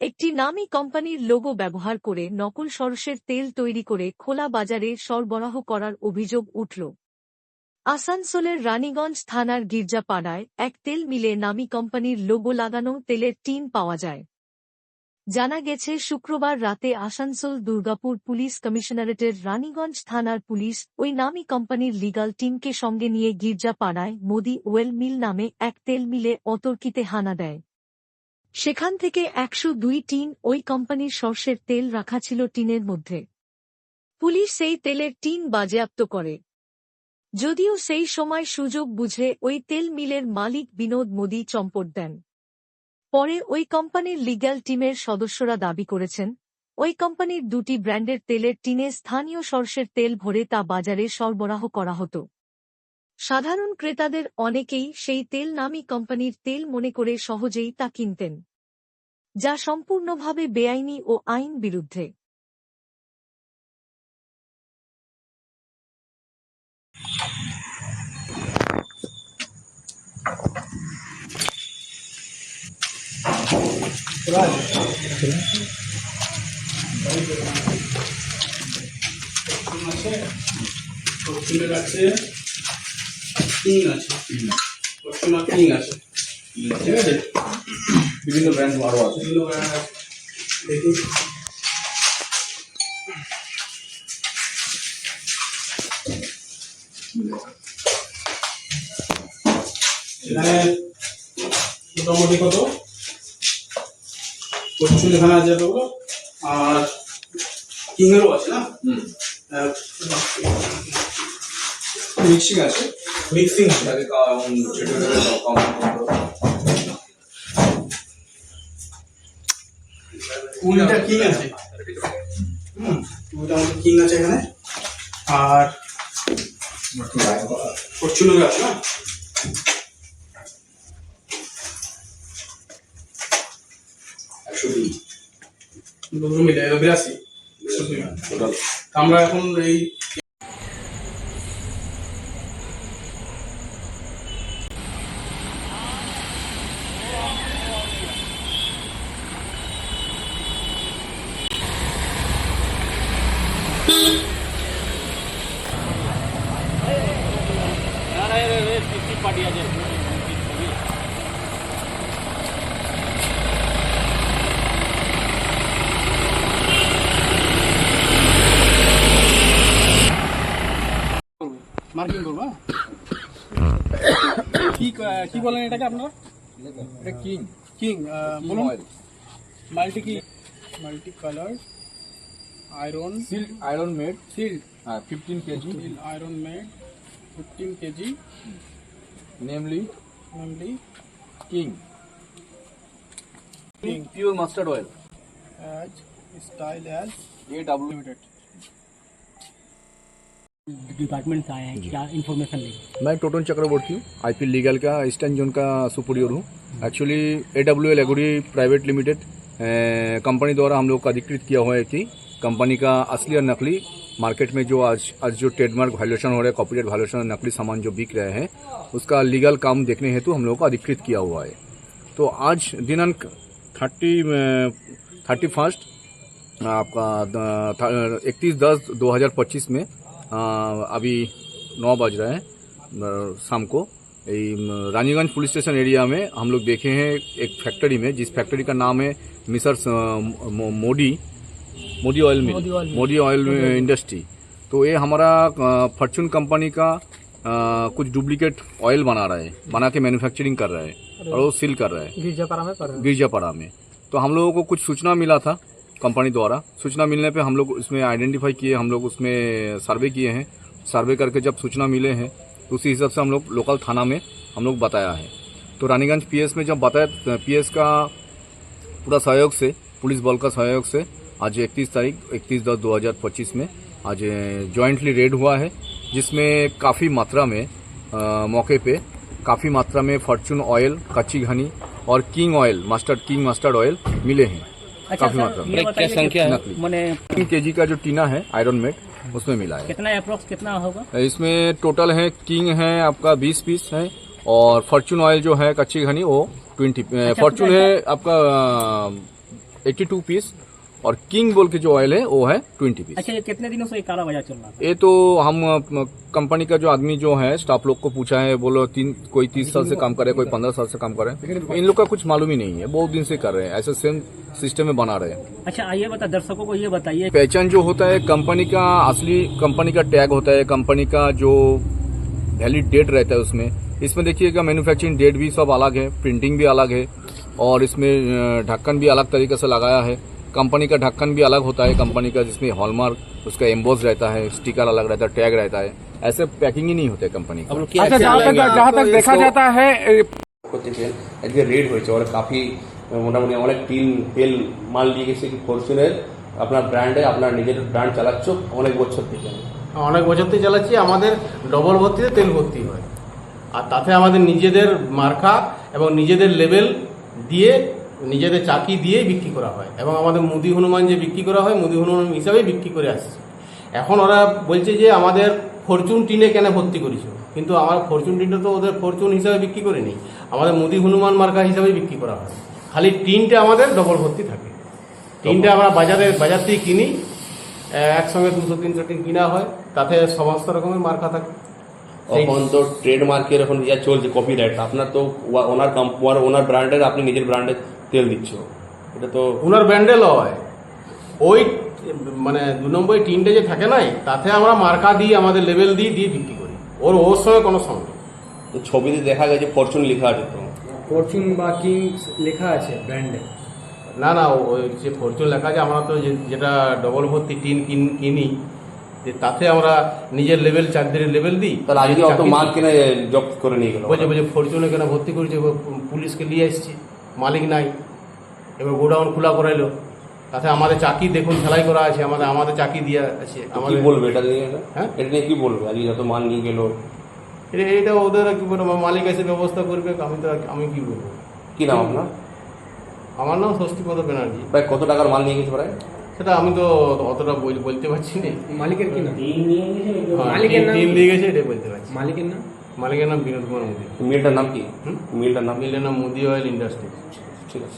একটি নামী কোম্পানির লোগো ব্যবহার করে নকল সরষের তেল তৈরি করে খোলা বাজারে সরবরাহ করার অভিযোগ উঠল। আসানসোলের রানীগঞ্জ থানার গির্জাপাড়ায় এক তেল মিলে নামী কোম্পানির লোগো লাগানো তেলের টিন পাওয়া যায়। জানা গেছে, শুক্রবার রাতে আসানসোল দুর্গাপুর পুলিশ কমিশনারেটের রানীগঞ্জ থানার পুলিশ ওই নামী কোম্পানির লিগাল টিমকে সঙ্গে নিয়ে গির্জাপাড়ায় মোদি ওয়েল মিল নামে এক তেল মিলে অতর্কিতে হানা দেয়। সেখান থেকে একশো দুই টিন ওই কোম্পানির সর্ষের তেল রাখা ছিল টিনের মধ্যে। পুলিশ সেই তেলের টিন বাজেয়াপ্ত করে। যদিও সেই সময় সুযোগ বুঝে ওই তেল মিলের মালিক বিনোদ মোদি চম্পট দেন। পরে ওই কোম্পানির লিগ্যাল টিমের সদস্যরা দাবি করেছেন, ওই কোম্পানির দুটি ব্র্যান্ডের তেলের টিনে স্থানীয় সর্ষের তেল ভরে তা বাজারে সরবরাহ করা হতো। সাধারণ ক্রেতাদের অনেকেই সেই তেল নামী কোম্পানির তেল মনে করে সহজেই তা কিনতেন, যা সম্পূর্ণভাবে বেআইনি ও আইন বিরুদ্ধে। আছে কিং আছে। পশ্চিমা কিং আছে। ঠিক আছে? বিভিন্ন ব্র্যান্ড আরও আছে। বিভিন্ন brand আছে। দেখি এখানে মোটামুটি কত? পশ্চিম এখানে আছে এতগুলো আর কিংয়েরও আছে না? মিক্সিং আছে। ছোটো ছোটো কম কুড়িটা কিং আছে। হুম কুড়িটা মতো কিং আছে এখানে। আর ফরচুনার আছে না? একশো দুই দুটো মিলে এলো বিরাশি। আমরা এখন এই মার্কিং করব হ্যাঁ? কি কি বলেন এটাকে আপনারা? এটা কিং। কিং বলুন। মাল্টি কি? Multi colour iron. Sealed iron made. Sealed হ্যাঁ fifteen KG iron made fifteen KG namely namely king king pure mustard oil as style as A W limited department से आए हैं क्या इन्फॉर्मेशन लेंगे? मैं टोटन चक्रवर्ती हूँ आईपी लीगल का ईस्टर्न जोन का सुपरियर हूँ। Actually A W L agri private limited company द्वारा हम लोग को अधिकृत किया हुआ है कि कंपनी का असली और नकली मार्केट में जो आज आज जो ट्रेडमार्क वायलेशन हो रहा है कॉपीराइट वायलेशन और नकली सामान जो बिक रहे हैं उसका लीगल काम देखने हेतु हम लोग को अधिकृत किया हुआ है। तो आज दिनांक थर्टी थर्टी फ़र्स्ट आपका इकतीस दस दो हज़ार पच्चीस में अभी नौ बज रहे हैं शाम को। रानीगंज पुलिस स्टेशन एरिया में हम लोग देखे हैं एक फैक्ट्री में जिस फैक्ट्री का नाम है मिसर्स अ, मो- Modi Modi oil mill Modi oil industry. तो ये हमारा फॉर्चून कंपनी का अ, कुछ डुप्लीकेट ऑयल बना रहा है बना के मैन्युफैक्चरिंग कर रहा है और वो सील कर रहा है। गिरजापारा में गिरजापाड़ा में। तो हम लोगों को कुछ सूचना मिला था कंपनी द्वारा सूचना मिलने पे हम लोग उसमें आइडेंटिफाई किए हम लोग उसमें सर्वे किए हैं। सर्वे करके जब सूचना मिले हैं तो उसी हिसाब से हम लोग लोकल थाना में हम लोग बताया है। तो रानीगंज पीएस में जब बताया पीएस का पूरा सहयोग से पुलिस बल का सहयोग से आज 31 तारीख 31 दस 2025 में आज जॉइंटली रेड हुआ है जिसमें काफ़ी मात्रा में अ, मौके पे काफ़ी मात्रा में फॉर्चून ऑयल कच्ची घनी और king oil mustard king mustard oil मिले हैं। अच्छा काफ़ी मात्रा में। क्या संख्या है? मैंने तीन के का जो टीना है आयरन मेट उसमें मिला है। कितना अप्रोक्स कितना होगा? इसमें टोटल है किंग है आपका 20 पीस है और फॉर्चून ऑयल जो है कच्ची घनी वो 20 फॉर्चून है आपका एट्टी टू पीस और किंग बोल के जो ऑयल है वो है ट्वेंटी पीस अच्छा ये कितने दिनों से काला बाज़ार चल रहा था? ये तो हम कंपनी का जो आदमी जो है स्टाफ लोग को पूछा है बोलो तीन कोई तीस साल से काम करे कोई पंद्रह साल से काम करे इन लोग का कुछ मालूम ही नहीं है बहुत दिन से कर रहे हैं ऐसे सेम सिस्टम में बना रहे हैं। अच्छा ये बता दर्शकों को ये बताइए। पहचान जो होता है कंपनी का असली कंपनी का टैग होता है कंपनी का जो वैलिड डेट रहता है उसमें। इसमें देखिएगा मैन्युफैक्चरिंग डेट भी सब अलग है प्रिंटिंग भी अलग है और इसमें ढक्कन भी अलग तरीके से लगाया है। कंपनी का ढक्कन भी अलग होता है कंपनी का जिसमें हॉलमार्क उसका एम्बोस रहता है स्टिकर अलग रहता है टैग रहता है ऐसे पैकिंग ही नहीं होता है कंपनी का আচ্ছা जहाँ तक जहाँ तक देखा जाता है এ, করতেছেন আজকে রেড হয়েছে ওরা কাফি মোটামুটি অনেক টিন তেল মাল নিয়ে গেছে কি ফরচুনের আপনার ব্র্যান্ডে আপনার নিজের ব্র্যান্ড চালাচ্ছ অনেক বছর থেকে অনেক বছর থেকে চালাচ্ছি আমাদের ডবল ভর্তিতে তেল ভর্তি হয় আর তাতে আমাদের নিজেদের মার্কা এবং নিজেদের লেভেল দিয়ে নিজেদের চাকি দিয়ে বিক্রি করা হয় এবং আমাদের মুদি হনুমান যে বিক্রি করা হয়, মুদি হনুমান হিসাবেই বিক্রি করে আসছে। এখন ওরা বলছে যে আমাদের ফরচুন টিনে কেন ভর্তি করেছ? কিন্তু আমার ফরচুন টিনটা তো ওদের ফরচুন হিসাবে বিক্রি করিনি আমাদের মুদি হনুমান মার্কা হিসাবেই বিক্রি করা হয়। খালি টিনটা আমাদের ডবল ভর্তি থাকে। টিনটা আমরা বাজারে, বাজার থেকে কিনি একসঙ্গে দুশো, তিনশো টিন কিনা হয়, তাতে সমস্ত রকমের মার্কা থাকে। এখন তো ট্রেডমার্কের এখন যা চলছে কপি কপিরাইট আপনার তো ওনার- ওনার ব্র্যান্ডের আপনি নিজের ব্র্যান্ডের তেল দিচ্ছ। এটা তো ওনার ব্যান্ডেল হয় ওই মানে দু নম্বর টিনটা যে থাকে নাই তাতে আমরা মার্কা দিই আমাদের লেভেল দিয়ে দিয়ে বিক্রি করি। ওর ওর সঙ্গে কোনো সঙ্গে। ছবিতে দেখা গেছে ফরচুন লেখা আছে তো। ফরচুন বা কিংস লেখা আছে ব্র্যান্ডে না না ওই যে ফরচুন লেখা আছে আমরা তো যেটা ডবল ভর্তি টিন কিন- কিনি যে তাতে আমরা নিজের লেভেল চাকরির লেভেল দিই। তাহলে আজকে অত মাল কিনে জব্দ করে নিয়ে গেল। বলছে বলছে ফরচুনে কেন ভর্তি করেছে পুলিশকে নিয়ে এসছি। মালিক নাই। এবার গোডাউন খোলা করাইলো। তাতে আমাদের চাকি দেখুন সেলাই করা আছে আমাদের আমাদের চাকি দিয়ে আছে। কি আমাদের বলবে এটা নিয়ে? হ্যাঁ? এটা নিয়ে কি বলবে? আজকে যত মাল নিয়ে গেল। এটা এটা ওদের কি বলব মালিক এসে ব্যবস্থা করবে আমি তো আমি কি বলব? কি নাম আপনার? আমার নাম ষষ্ঠীপদ ব্যানার্জি। প্রায় কত টাকার মাল নিয়ে গেছে প্রায় সেটা আমি তো অতটা বলতে পারছি না। মালিকের কি নাম? হ্যাঁ, মালিকের নাম দিয়ে গেছে এটা বলতে পারছি। মালিকের নাম? মালিকের নাম বিনোদ কুমার মোদী মিলটার নাম কি হুম? মিলটার নাম কি মিলের নাম মোদি অয়েল ইন্ডাস্ট্রি ঠিক আছে